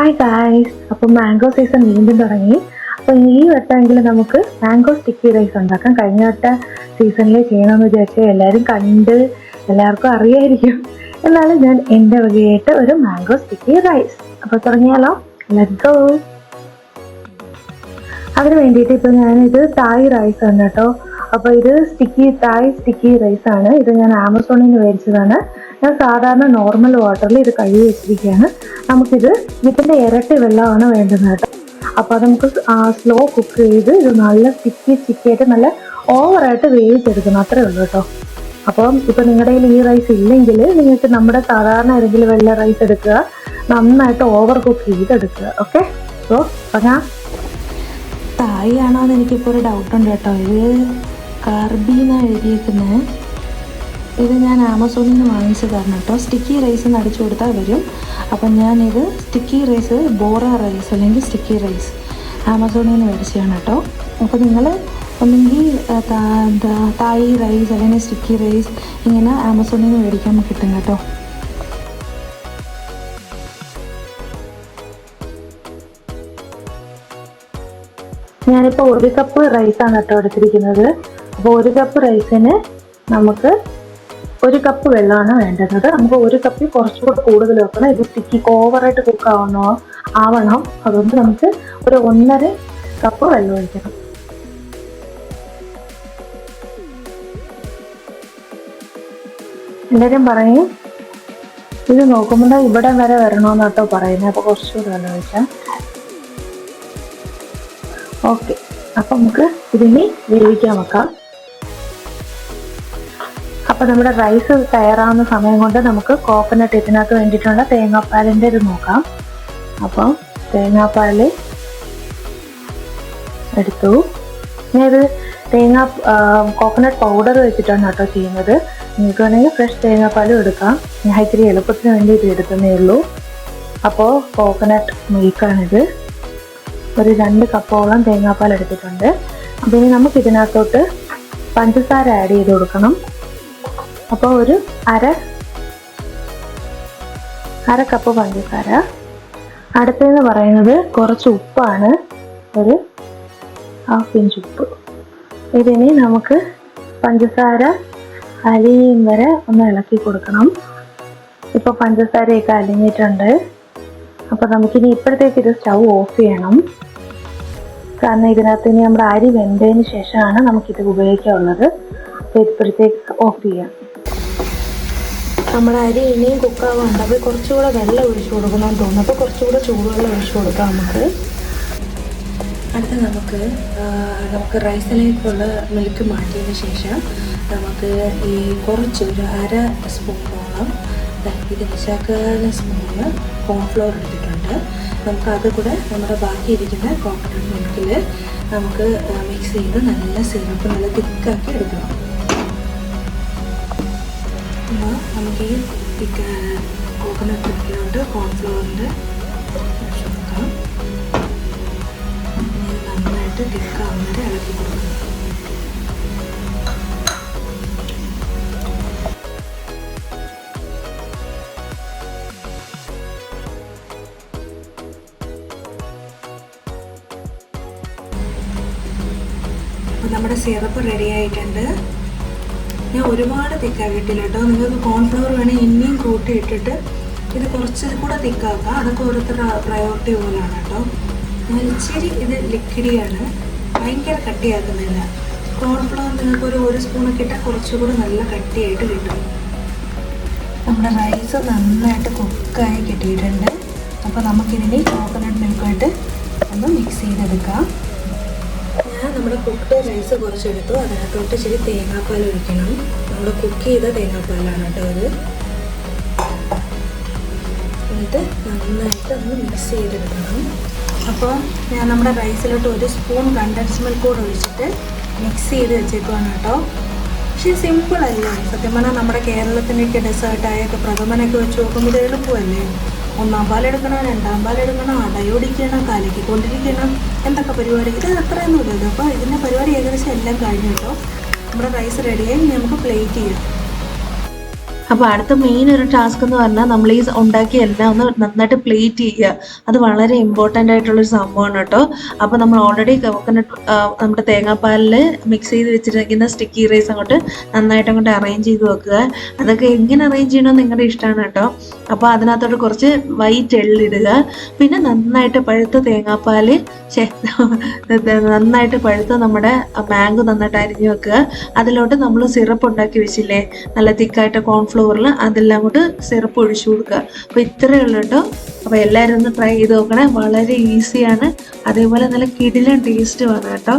Hi guys അപ്പം mango season വീണ്ടും തുടങ്ങി. അപ്പോൾ ഈ വട്ടമെങ്കിലും നമുക്ക് മാംഗോ സ്റ്റിക്കി റൈസ് ഉണ്ടാക്കാം. കഴിഞ്ഞ വട്ട സീസണിൽ ചെയ്യണമെന്ന് വിചാരിച്ചാൽ എല്ലാവരും കണ്ട് എല്ലാവർക്കും അറിയായിരിക്കും. എന്നാലും ഞാൻ എന്റെ വകയായിട്ട് ഒരു മാംഗോ സ്റ്റിക്കി റൈസ് അപ്പോൾ തുടങ്ങിയാലോ? ലെറ്റ് ഗോ അതിന് വേണ്ടിയിട്ട് ഇപ്പോൾ ഞാനിത് തായ് റൈസ് ആണ് കേട്ടോ. അപ്പോൾ ഇത് സ്റ്റിക്കി തായ് സ്റ്റിക്കി റൈസ് ആണ്. ഇത് ഞാൻ ആമസോണിൽ നിന്ന് മേടിച്ചതാണ്. ഞാൻ സാധാരണ നോർമൽ വാട്ടറിൽ ഇത് കഴുകി വെച്ചിരിക്കുകയാണ്. നമുക്കിത് ഇതിന്റെ ഇരട്ടി വെള്ളമാണ് വേണ്ടുന്നത് കേട്ടോ. അപ്പോൾ നമുക്ക് സ്ലോ കുക്ക് ചെയ്ത് ഇത് നല്ല സ്റ്റിക്കി സ്റ്റിക്കായിട്ട് നല്ല ഓവറായിട്ട് വേവിച്ചെടുക്കണം. അത്രേ ഉള്ളൂ കേട്ടോ. അപ്പം ഇപ്പം നിങ്ങളുടെ കയ്യിൽ ഈ റൈസ് ഇല്ലെങ്കിൽ നിങ്ങൾക്ക് നമ്മുടെ സാധാരണ ഏതെങ്കിലും വെള്ള റൈസ് എടുക്കുക. നന്നായിട്ട് ഓവർ കുക്ക് ചെയ്തെടുക്കുക. ഓക്കെ സോ ഞാൻ തായി ആണോ എന്ന് എനിക്കിപ്പോൾ ഒരു ഡൗട്ടുണ്ട് കേട്ടോ. ഇത് കാർബീന എഴുതിയേക്കുന്നത് ഇത് ഞാൻ ആമസോണിൽ നിന്ന് വാങ്ങിച്ചതാണ് കേട്ടോ. സ്റ്റിക്കി റൈസ് എന്ന് അടിച്ചു കൊടുത്താൽ വരും. അപ്പം ഞാനിത് സ്റ്റിക്കി റൈസ് ബോറ റൈസ് അല്ലെങ്കിൽ സ്റ്റിക്കി റൈസ് ആമസോണിൽ നിന്ന് മേടിച്ചതാണ് കേട്ടോ. അപ്പോൾ നിങ്ങൾ ഒന്നെങ്കിൽ തായി റൈസ് അല്ലെങ്കിൽ സ്റ്റിക്കി റൈസ് ഇങ്ങനെ ആമസോണിൽ നിന്ന് മേടിക്കാൻ കിട്ടും കേട്ടോ. ഞാനിപ്പോൾ ഒരു കപ്പ് റൈസാണ് കേട്ടോ എടുത്തിരിക്കുന്നത്. അപ്പോൾ ഒരു കപ്പ് റൈസിന് നമുക്ക് ഒരു കപ്പ് വെള്ളമാണ് വേണ്ടുന്നത് നമുക്ക് ഒരു കപ്പിൽ കുറച്ചുകൂടെ കൂടുതൽ വെക്കണം. ഇത് തിക്കി ഓവറായിട്ട് കുക്ക് ആവണോ ആവണം. അതുകൊണ്ട് നമുക്ക് ഒരു ഒന്നര കപ്പ് വെള്ളം ഒഴിക്കണം. എല്ലാവരും പറയും. ഇത് നോക്കുമ്പോൾ ഇവിടെ വരെ വരണമെന്ന് കേട്ടോ പറയുന്നത് അപ്പോൾ കുറച്ചുകൂടെ വെള്ളം ഒഴിക്കാം. ഓക്കെ അപ്പം നമുക്ക് ഇതിനി വേവിക്കാൻ വെക്കാം. അപ്പം നമ്മുടെ റൈസ് തയ്യാറാവുന്ന സമയം കൊണ്ട് നമുക്ക് കോക്കനട്ട് ഇതിനകത്ത് വേണ്ടിയിട്ടുള്ള തേങ്ങാപ്പാലിന്റെ ഇത് നോക്കാം. അപ്പം തേങ്ങാപ്പാൽ എടുത്തു. ഞാൻ തേങ്ങാ കോക്കനട്ട് പൗഡർ വെച്ചിട്ടാണ് കേട്ടോ ചെയ്യുന്നത്. നിങ്ങൾക്ക് വേണമെങ്കിൽ ഫ്രഷ് തേങ്ങാപ്പാലും എടുക്കാം. ഞാൻ ഇത്തിരി എളുപ്പത്തിന് വേണ്ടി ഇത് എടുക്കുന്നേ ഉള്ളൂ. അപ്പോൾ കോക്കനട്ട് മിൽക്കാണിത് ഒരു രണ്ട് കപ്പോളം തേങ്ങാപ്പാൽ എടുത്തിട്ടുണ്ട്. അപ്പോൾ ഇനി നമുക്ക് ഇതിനകത്തോട്ട് പഞ്ചസാര ആഡ് ചെയ്ത് കൊടുക്കണം. അപ്പോൾ ഒരു അര അര കപ്പ് പഞ്ചസാര അടുത്തതെന്ന് പറയുന്നത് കുറച്ച് ഉപ്പാണ്. ഒരു ഹാഫ് ഇഞ്ച് ഉപ്പ്. ഇതിനെ നമുക്ക് പഞ്ചസാര അലിയും വരെ ഒന്ന് ഇളക്കി കൊടുക്കണം. ഇപ്പോൾ പഞ്ചസാരയൊക്കെ അലിഞ്ഞിട്ടുണ്ട്. അപ്പോൾ നമുക്കിനി ഇപ്പോഴത്തേക്ക് ഇത് സ്റ്റൗ ഓഫ് ചെയ്യണം. കാരണം ഇതിനകത്ത് ഇനി നമ്മുടെ അരി വെന്തതിന് ശേഷമാണ് നമുക്കിത് ഉപയോഗിക്കാനുള്ളത്. അപ്പോൾ ഇപ്പോഴത്തേക്ക് ഓഫ് ചെയ്യാം. നമ്മുടെ അരി ഇനിയും കുക്കാവാണ്ട് അപ്പോൾ കുറച്ചുകൂടെ വെള്ളം ഒഴിച്ചു കൊടുക്കണമെന്ന് തോന്നുന്നു. അപ്പോൾ കുറച്ചുകൂടെ ചൂടുവെള്ളം ഒഴിച്ചു കൊടുക്കാം നമുക്ക്. അടുത്ത നമുക്ക് നമുക്ക് റൈസിലേക്കുള്ള മിൽക്ക് മാറ്റിയതിന് ശേഷം നമുക്ക് ഈ കുറച്ച് ഒരു അര സ്പൂണോളം ഇത് ശകല സ്പൂണ് കോൺഫ്ലോർ എടുത്തിട്ടുണ്ട്. നമുക്ക് അത് കൂടെ നമ്മുടെ ബാക്കി ഇരിക്കുന്ന കോക്കനട്ട് മിൽക്കിൽ നമുക്ക് മിക്സ് ചെയ്ത് നല്ല സിറപ്പ് നല്ല തിക്കാക്കി എടുക്കണം. നമുക്ക് ഈ കോക്കനട്ട് മിൽക്കിലോട്ട് ഇനി ഇത് നന്നായിട്ട് തിക്കാവുന്നവരെ ഇളക്കി കൊടുക്കും. നമ്മുടെ സിറപ്പ് റെഡി ആയിട്ടുണ്ട്. ഞാൻ ഒരുപാട് തിക്കാക്കിയിട്ടില്ല കേട്ടോ നിങ്ങൾക്ക് കോൺഫ്ലവർ വേണമെങ്കിൽ ഇനിയും കൂട്ടി ഇട്ടിട്ട് ഇത് കുറച്ച് കൂടെ തിക്കാക്കാം. അതൊക്കെ ഓരോരുത്തരുടെ പ്രയോറിറ്റി പോലാണ് കേട്ടോ. ഞാൻ ഇച്ചിരി ഇത് ലിക്വിഡിയാണ് ഭയങ്കര കട്ടിയാക്കുന്നില്ല. കോൺഫ്ലവർ നിങ്ങൾക്ക് ഒരു ഒരു സ്പൂണൊക്കെ ഇട്ടാൽ കുറച്ചുകൂടെ നല്ല കട്ടിയായിട്ട് കിട്ടും. നമ്മുടെ റൈസ് നന്നായിട്ട് കുക്കായി കിട്ടിയിട്ടുണ്ട്. അപ്പോൾ നമുക്കിതിന് കോക്കനട്ട് മിൽക്കായിട്ട് ഒന്ന് മിക്സ് ചെയ്തെടുക്കാം. നമ്മുടെ കുക്ക്ഡ് റൈസ് കുറച്ചെടുത്തു. അതിനകത്തോട്ട് ഇച്ചിരി തേങ്ങാപ്പാൽ ഒഴിക്കണം. നമ്മൾ കുക്ക് ചെയ്ത തേങ്ങാപ്പാലാണ് കേട്ടോ ഇത് എന്നിട്ട് നന്നായിട്ട് ഒന്ന് മിക്സ് ചെയ്തെടുക്കണം. അപ്പോൾ ഞാൻ നമ്മുടെ റൈസിലോട്ട് ഒരു സ്പൂൺ കണ്ടൻസ് മിൽക്ക് കൂടെ ഒഴിച്ചിട്ട് മിക്സ് ചെയ്ത് വെച്ചേക്കുവാണ് കേട്ടോ. പക്ഷേ സിമ്പിൾ അല്ലേ. സത്യം പറഞ്ഞാൽ നമ്മുടെ കേരളത്തിന്റെയൊക്കെ ഡെസേർട്ടായൊക്കെ പ്രഥമനൊക്കെ വെച്ച് നോക്കുമ്പോൾ ഇത് എളുപ്പമല്ലേ? ഒന്നാം പാലെടുക്കണം രണ്ടാം പാലെടുക്കണം അടയൊടിക്കണം കലക്കിക്കൊണ്ടിരിക്കണം എന്തൊക്കെ പരിപാടി. ഇത് അത്രയൊന്നും ഇല്ലല്ലോ. അപ്പോൾ ഇതിന്റെ പരിപാടി ഏകദേശം എല്ലാം കഴിഞ്ഞു കേട്ടോ. നമ്മുടെ റൈസ് റെഡിയായി നമുക്ക് പ്ലേറ്റ് ചെയ്യാം. അപ്പോൾ അടുത്ത മെയിൻ ഒരു ടാസ്ക് എന്ന് പറഞ്ഞാൽ നമ്മൾ ഈ ഉണ്ടാക്കിയ എല്ലാം ഒന്ന് നന്നായിട്ട് പ്ലേറ്റ് ചെയ്യുക. അത് വളരെ ഇമ്പോർട്ടന്റ് ആയിട്ടുള്ളൊരു സംഭവമാണ് കേട്ടോ. അപ്പോൾ നമ്മൾ ഓൾറെഡി കോക്കനട്ട് നമ്മുടെ തേങ്ങാപ്പാലിൽ മിക്സ് ചെയ്ത് വെച്ചിരിക്കുന്ന സ്റ്റിക്കി റൈസ് അങ്ങോട്ട് നന്നായിട്ട് അങ്ങോട്ട് അറേഞ്ച് ചെയ്ത് വെക്കുക. അതൊക്കെ എങ്ങനെ അറേഞ്ച് ചെയ്യണമെന്ന് നിങ്ങളുടെ ഇഷ്ടമാണ് കേട്ടോ. അപ്പോൾ അതിനകത്തോട്ട് കുറച്ച് വൈറ്റ് എള്ളിടുക പിന്നെ നന്നായിട്ട് പഴുത്ത തേങ്ങാപ്പാൽ നന്നായിട്ട് പഴുത്ത നമ്മുടെ മാങ്കോ നന്നായിട്ട് അരിഞ്ഞു വെക്കുക. അതിലോട്ട് നമ്മൾ സിറപ്പ് ഉണ്ടാക്കി വെച്ചില്ലേ? നല്ല തിക്കായിട്ട് കോൺഫ്ലവറിൽ അതെല്ലാം കൂട്ട് സിറപ്പ് ഒഴിച്ചു കൊടുക്കുക. അപ്പോൾ ഇത്രയേ ഉള്ളൂ കേട്ടോ. അപ്പോൾ എല്ലാവരും ഒന്ന് ട്രൈ ചെയ്ത് നോക്കണേ. വളരെ ഈസിയാണ് അതേപോലെ നല്ല കിടിലൻ ടേസ്റ്റുമാണ് കേട്ടോ.